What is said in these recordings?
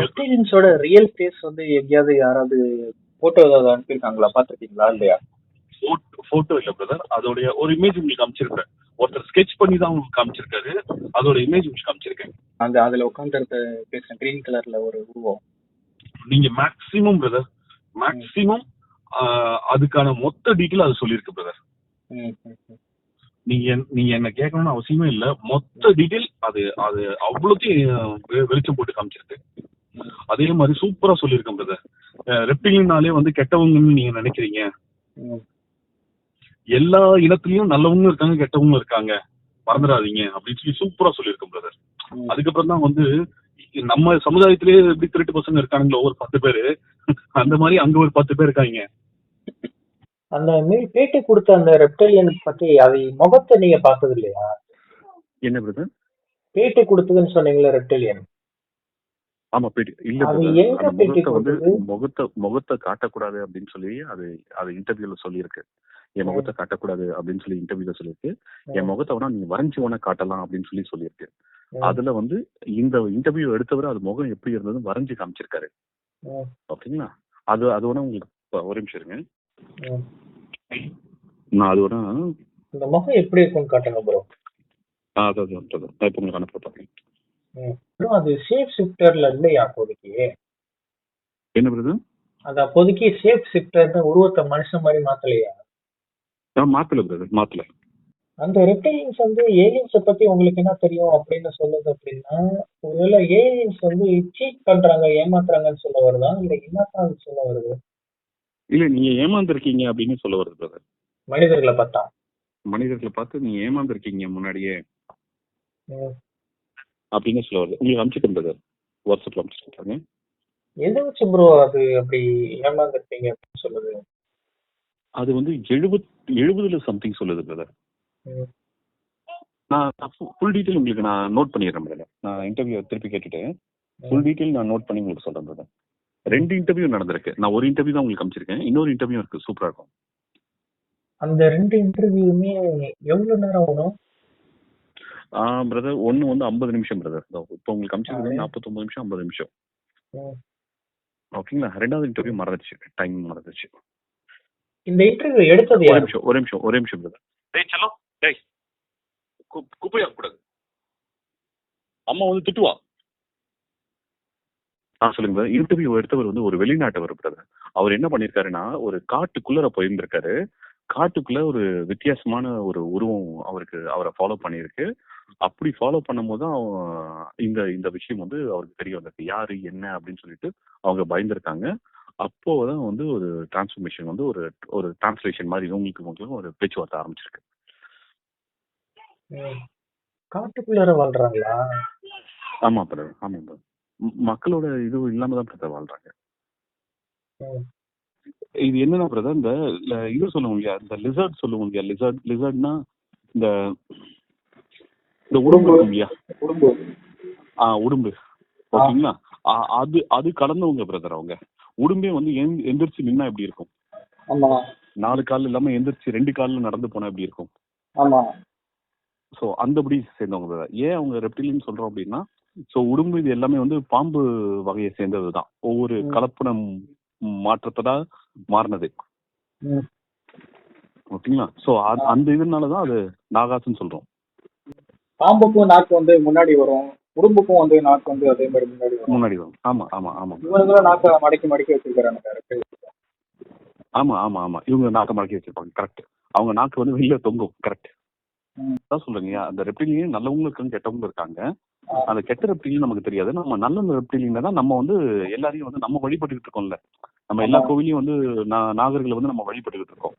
ரெப்டிலியன்ஸோட real face வந்து எங்கேயாவது யாராவது போட்டோ ஏதாவது அனுப்பியிருக்காங்களா? பார்த்துருக்கீங்களா? இல்லையா? போட்டோ இல்ல பிரதர் அதோடைய ஒரு இமேஜ் உங்களுக்கு காமிச்சிருக்கேன் ஒருத்தர் ஸ்கெட்ச் பண்ணி தான் உங்களுக்கு காமிச்சிருக்காரு. அதோட இமேஜ் உங்களுக்கு காமிச்சிருக்கேன். அந்த அதுல உட்காந்துருக்க பேசுறேன் கிரீன் கலர்ல ஒரு உருவம். நீங்க மேக்ஸிமம் பிரதர் மேக்ஸிமம் அதுக்கான மொத்த டீட்டெயில் அது சொல்லியிருக்கு பிரதர். நீங்க நீங்க என்ன கேட்கணும்னு அவசியமே இல்ல. மொத்த டீட்டெயில் அது அது அவ்வளோத்தையும் வெளிச்சம் போட்டு காமிச்சிருக்கு. அதே மாதிரி சூப்பரா சொல்லியிருக்கேன் பிரதர் ரெப்டிலினாலே வந்து கெட்டவங்கன்னு நீங்க நினைக்கிறீங்க. எல்லா இனத்திலயும் நல்லவங்களும் இருக்காங்க கெட்டவங்களும் இருக்காங்க. மறந்துடாதீங்க அப்படின்னு சொல்லி சூப்பரா சொல்லியிருக்கேன் பிரதர். அதுக்கப்புறம் தான் வந்து நம்ம சமுதாயத்திலேயே எப்படி திருட்டு பசங்க இருக்கானுங்களோ ஒரு பத்து பேரு அந்த மாதிரி அங்க ஒரு பத்து பேர் இருக்காங்க. அந்த மீ- பேட்டி கொடுத்த அந்த ரெப்டிலியன் பத்தி அது முகத்தை நீங்க பார்த்தது இல்லையா என்ன பிரதர் பேட்டி கொடுத்ததுன்னு சொன்னீங்களா ரெப்டிலியன் ஆமா பேட்டி இல்ல முகத்தை வந்து? முகத்தை முகத்தை காட்டக்கூடாது அப்படின்னு சொல்லி அது அது இன்டர்வியூல சொல்லியிருக்கு. என் முகத்தை காட்டக்கூடாது அப்படின்னு சொல்லி இன்டர்வியூல சொல்லியிருக்கு. என் முகத்தை வேணா நீங்க வரைஞ்சு வேணா காட்டலாம் அப்படின்னு சொல்லி சொல்லியிருக்கு. அதுல வந்து இந்த இன்டர்வியூ எடுத்தவர் அது முகம் எப்படி இருந்தது வரைஞ்சு காமிச்சிருக்காரு. ஓகேங்களா? அது அது வேணா உங்களுக்கு ஒரு நிமிஷம் இருங்க. நான் அது வேணா இந்த முகம் எப்படி இருக்கும்னு காட்டுங்க ப்ரோ ஆ, அது அது அது, அது. நான் இப்ப உங்களுக்கு அனுப்ப பாருங்க ப்ரோ அது சேஃப் ஷிஃப்டர்ல இல்லையா அப்போதைக்கு என்ன பிரதர் அது அப்போதைக்கு சேஃப் ஷிஃப்டர்னு உருவத்தை மனுஷன் மாதிரி மாத்தலையா? மாத்தல பிரதர் மாத்தல. அந்த ரெப்டைலியன்ஸ் வந்து ஏலியன்ஸை பத்தி உங்களுக்கு என்ன தெரியும் அப்படின்னு சொல்லுது அப்படின்னா ஒருவேளை ஏலியன்ஸ் வந்து சீட் பண்றாங்க ஏமாத்துறாங்கன்னு சொல்ல வருதா? இல்ல என்னத்தான் சொல்ல வருது? இல்ல நீங்க ஏமாந்துருக்கீங்க அப்படின்னு சொல்ல வருது பிரதர் மனிதர்களை பார்த்தா? மனிதர்களை பார்த்து நீங்க ஏமாந்துருக்கீங்க முன்னாடியே. அப்படின்னு சொல்ல வருது. உங்களுக்கு அனுப்பிச்சிட்டேன் பிரதர் வாட்ஸ்அப்ல அனுப்பிச்சிருக்காங்க எதை வச்சு ப்ரோ அது அப்படி ஏமாந்துருப்பீங்க அப்படின்னு சொல்லுது? அது வந்து எழுபத் எழுபதுல சம்திங் சொல்லுது பிரதர். நான் ஃபுல் டீட்டெயில் உங்களுக்கு நான் நோட் பண்ணிடுறேன் பிரதர் நான் இன்டர்வியூ திருப்பி கேட்டுட்டு ஃபுல் டீட்டெயில் நான் நோட் பண்ணி உங்களுக்கு சொல்றேன் பிரதர் ரெண்டு இன்டர்வியூ நடந்திருக்கு. நான் ஒரு இன்டர்வியூ தான் உங்களுக்கு அனுப்பிச்சிருக்கேன். இன்னொரு இன்டர்வியூ இருக்கு சூப்பரா இருக்கும். அந்த ரெண்டு இன்டர்வியூமே எவ்வளவு நேரம் வரும் பிரதர் ஒன்னு வந்து ஐம்பது நிமிஷம் பிரதர் இப்போ உங்களுக்கு. அனுப்பிச்சிருக்கேன் நாற்பத்தொம்பது நிமிஷம் ஐம்பது நிமிஷம். ம். ஓகேங்களா? ரெண்டாவது இன்டர்வியூ மறந்துச்சு டைம் மறந்துச்சு இந்த இன்டர்வியூ எடுத்தது ஒரு யாரு? நிமிஷம் ஒரு நிமிஷம் ஒரு நிமிஷம் பிரதர் டேய் செல்லோ டேய் குப்பையா கூடாது. அம்மா வந்து திட்டுவா? ஆ சொல்லுங்க பிரதர் இன்டர்வியூ எடுத்தவர் வந்து ஒரு வெளிநாட்டவர் பிரதர் அவர் என்ன பண்ணிருக்காருன்னா ஒரு காட்டுக்குள்ளர போயிருந்திருக்காரு. காட்டுக்குள்ள ஒரு வித்தியாசமான ஒரு உருவம் அவருக்கு அவரை ஃபாலோ பண்ணியிருக்கு. அப்படி ஃபாலோ பண்ணும்போது இந்த இந்த விஷயம் வந்து அவருக்கு தெரிய வந்திருக்கு. யாரு என்ன அப்படின்னு சொல்லிட்டு அவங்க பயந்துருக்காங்க. அப்போதான் வந்து ஒரு டிரான்ஸ்ஃபர்மேஷன் வந்து ஒரு ஒரு டிரான்ஸ்லேஷன் மாதிரி உங்களுக்கு உங்களுக்கு ஒரு பேச்சுவார்த்தை ஆரம்பிச்சிருக்கு. காட்டுக்குள்ளார வாழ்றாங்களா? ஆமா பிரதர் ஆமா பிரதர் மக்களோட இது இல்லாம தான் பிரதர் வாழ்றாங்க. இது என்னன்னா பிரதர் இந்த இது சொல்லுவோம் இல்லையா? இந்த லிசர்ட் சொல்லுவோம் இல்லையா? லிசர்ட் லிசர்ட்னா இந்த இந்த உடம்பு இல்லையா குடும்பம் ஆ உடும்பு. ஓகேங்களா? அது அது கடந்தவங்க பிரதர் அவங்க. உடும்பே வந்து எந்- எந்திரிச்சு நின்னா எப்படி இருக்கும்? நாலு கால் இல்லாம எந்திரிச்சு ரெண்டு கால்ல நடந்து போனா எப்படி இருக்கும்? ஸோ அந்தபடி சேர்ந்தவங்க brother. ஏன் அவங்க ரெப்டிலின்னு சொல்றோம் அப்படின்னா ஸோ உடும்பு இது எல்லாமே வந்து பாம்பு வகையை சேர்ந்தது தான் ஒவ்வொரு ம். கலப்படம் மாற்றத்தோட மாறினது. ஓகேங்களா? ஸோ அந்த இதனால தான் அது நாகாசுன்னு சொல்றோம். பாம்புக்கும் நாக்கு வந்து முன்னாடி வரும் உடும்புக்கும் வந்து நாக்கு வந்து அதே மாதிரி முன்னாடி வரும். முன்னாடி வரும். ஆமா ஆமா ஆமா. இவனுங்களும் நாக்க மடக்கி மடக்கி வச்சிருக்காங்க ஆமா ஆமா ஆமா. இவங்க நாக்க மடக்கி வச்சிருப்பாங்க. கரெக்ட் அவங்க நாக்கு வந்து வெளியில தொங்கும். கரெக்ட். அதான் சொல்றீங்க அந்த ரெப்டிலியும் நல்லவங்களும் இருக்காங்க கெட்டவங்க இருக்காங்க. அந்த கெட்ட ரெப்டிலியும் நமக்கு தெரியாது. நம்ம நல்ல ரெப்டிலியன் தான் நம்ம வந்து எல்லாரையும் வந்து நம்ம வழிபட்டுக்கிட்டு இருக்கோம்ல. நம்ம எல்லா. கோவிலையும் வந்து நா- நாகர்களை வந்து நம்ம வழிபட்டுக்கிட்டு இருக்கோம்.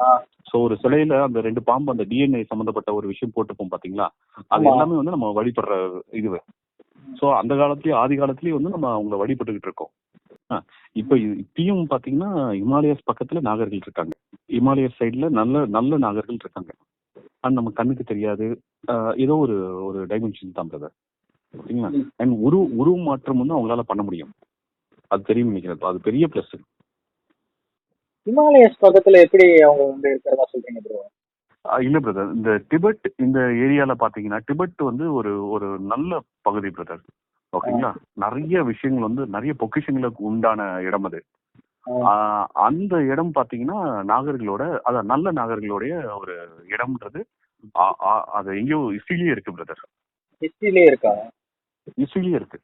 ஆ. சோ ஒரு சிலையில அந்த ரெண்டு பாம்பு அந்த டிஎன்ஏ சம்பந்தப்பட்ட ஒரு விஷயம் போட்டுப்போம் பாத்தீங்களா? அது. எல்லாமே வந்து நம்ம வழிபடுற இது. சோ அந்த காலத்திலயும் ஆதி காலத்திலயும் வந்து நம்ம அவங்கள வழிபட்டுக்கிட்டு இருக்கோம். இப்ப இப்பயும் பாத்தீங்கன்னா இமாலயஸ் பக்கத்துல நாகர்கள் இருக்காங்க. இமாலயஸ் சைடுல நல்ல நல்ல நாகர்கள் இருக்காங்க. அது நம்ம கண்ணுக்கு தெரியாது. ஏதோ ஒரு ஒரு டைமென்ஷன் தான் பிரதர் ஓகேங்களா. அண்ட் உரு உருவ மாற்றம் வந்து அவங்களால பண்ண முடியும். அது தெரியும் நினைக்கிறேன். அது பெரிய பிளஸ் ஹிமாலயஸ் பக்கத்துல எப்படி அவங்க வந்து இருக்கிறதா சொல்றீங்க ப்ரோ இல்ல பிரதர் இந்த டிபெட் இந்த ஏரியால பாத்தீங்கன்னா டிபெட் வந்து ஒரு ஒரு நல்ல பகுதி பிரதர் ஓகேங்களா? நிறைய விஷயங்கள் வந்து நிறைய பொக்கிஷங்களுக்கு உண்டான இடம் அது. அந்த இடம் பாத்தீங்கன்னா நாகர்களோட அதான் நல்ல நாகர்களுடைய ஒரு இடம்ன்றது அது எங்கேயோ இசிலியே இருக்கு பிரதர் ஹிஸ்டரியிலே இருக்கா? இசிலியே இருக்கு.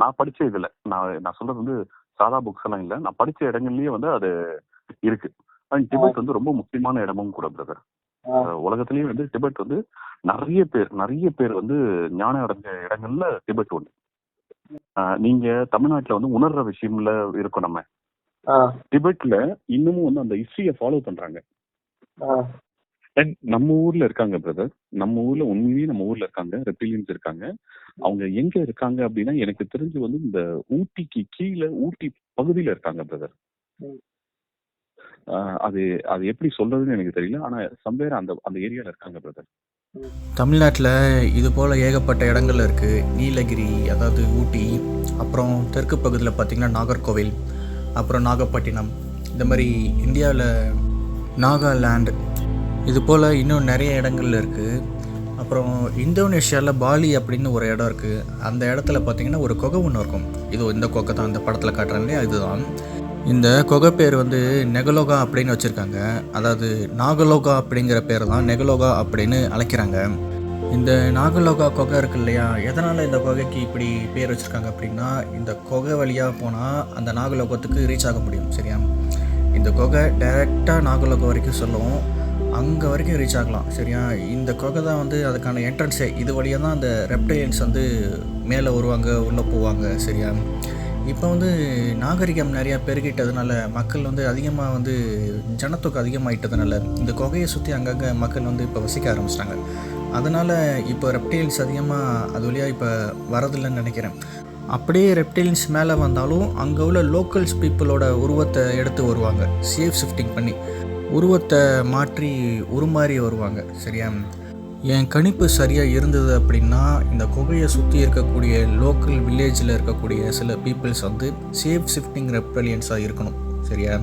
நான் படிச்ச இதுல நான் நான் சொல்றது வந்து சாதா புக்ஸ் எல்லாம் இல்ல. நான் படிச்ச இடங்கள்லயே வந்து அது இருக்கு. அண்ட் டிபெட் வந்து ரொம்ப முக்கியமான இடமும் கூட பிரதர் ஆ, உலகத்திலேயே வந்து டிபெட் வந்து நிறைய பேர் நிறைய பேர் வந்து ஞானம் அடைஞ்ச இடங்கள்ல டிபெட் ஒன்று நீங்க தமிழ்நாட்டுல வந்து உணர்ற விஷயம்ல இருக்கோம் நம்ம. டிபெட்ல இன்னமும் வந்து அந்த ஹிஸ்டரியை ஃபாலோ பண்றாங்க. அண்ட் நம்ம ஊர்ல இருக்காங்க பிரதர் நம்ம ஊர்ல உண்மையிலேயே நம்ம ஊர்ல இருக்காங்க ரெப்டிலியன்ஸ் இருக்காங்க. அவங்க எங்க இருக்காங்க அப்படின்னா எனக்கு தெரிஞ்சு வந்து இந்த ஊட்டிக்கு கீழே ஊட்டி பகுதியில இருக்காங்க பிரதர். அது அது எப்படி சொல்றதுன்னு எனக்கு தெரியல. ஆனா சம்பேர் அந்த அந்த ஏரியால இருக்காங்க பிரதர் தமிழ்நாட்டில் இது போல் ஏகப்பட்ட இடங்கள் இருக்குது நீலகிரி அதாவது ஊட்டி அப்புறம் தெற்கு பகுதியில் பார்த்திங்கன்னா நாகர்கோவில் அப்புறம் நாகப்பட்டினம். இந்த மாதிரி இந்தியாவில் நாகாலாண்ட் இது போல் இன்னும் நிறைய இடங்கள் இருக்குது அப்புறம் இந்தோனேஷியாவில் பாலி அப்படின்னு ஒரு இடம் இருக்குது அந்த இடத்துல பார்த்திங்கன்னா ஒரு குகை ஒன்று இருக்கும். இது இந்த குகை தான் இந்த படத்தில் காட்டுறாங்க இல்லையா? இதுதான். இந்த குகை பேர் வந்து நெகலோகா அப்படின்னு வச்சுருக்காங்க. அதாவது நாகலோகா அப்படிங்கிற பேர் தான் நெகலோகா அப்படின்னு அழைக்கிறாங்க. இந்த நாகலோகா குகை இருக்கு இல்லையா? எதனால் இந்த குகைக்கு இப்படி பேர் வச்சுருக்காங்க அப்படின்னா இந்த குகை வழியாக போனால் அந்த நாகலோகத்துக்கு ரீச் ஆக முடியும் சரியா? இந்த குகை டைரெக்டாக நாகலோகம் வரைக்கும் சொல்லும். அங்கே வரைக்கும் ரீச் ஆகலாம். சரியா? இந்த குகை தான் வந்து அதுக்கான என்ட்ரன்ஸே இது வழியாக தான் அந்த ரெப்டைல்ஸ் வந்து மேலே வருவாங்க உள்ளே போவாங்க சரியா? இப்போ வந்து நாகரிகம் நிறையா பெருகிட்டதுனால மக்கள் வந்து அதிகமாக வந்து ஜனத்தொகை அதிகமாகிட்டதுனால இந்த குகையை சுற்றி அங்கங்கே மக்கள் வந்து இப்போ வசிக்க ஆரம்பிச்சிட்டாங்க. அதனால் இப்போ ரெப்டைல்ஸ் அதிகமாக அது வழியாக இப்போ வரதில்லைன்னு நினைக்கிறேன். அப்படியே ரெப்டைல்ஸ் மேலே வந்தாலும் அங்கே உள்ள லோக்கல்ஸ் பீப்புளோட உருவத்தை எடுத்து வருவாங்க. சேஃப் ஷிஃப்டிங் பண்ணி. உருவத்தை மாற்றி உருமாறி வருவாங்க சரியா? என் கணிப்பு சரியாக இருந்தது அப்படின்னா இந்த குகையை சுற்றி இருக்கக்கூடிய லோக்கல் வில்லேஜில் இருக்கக்கூடிய சில பீப்புள்ஸ் வந்து சேஃப் ஷிஃப்டிங் ரெப்டலியன்ஸாக இருக்கணும் சரியா?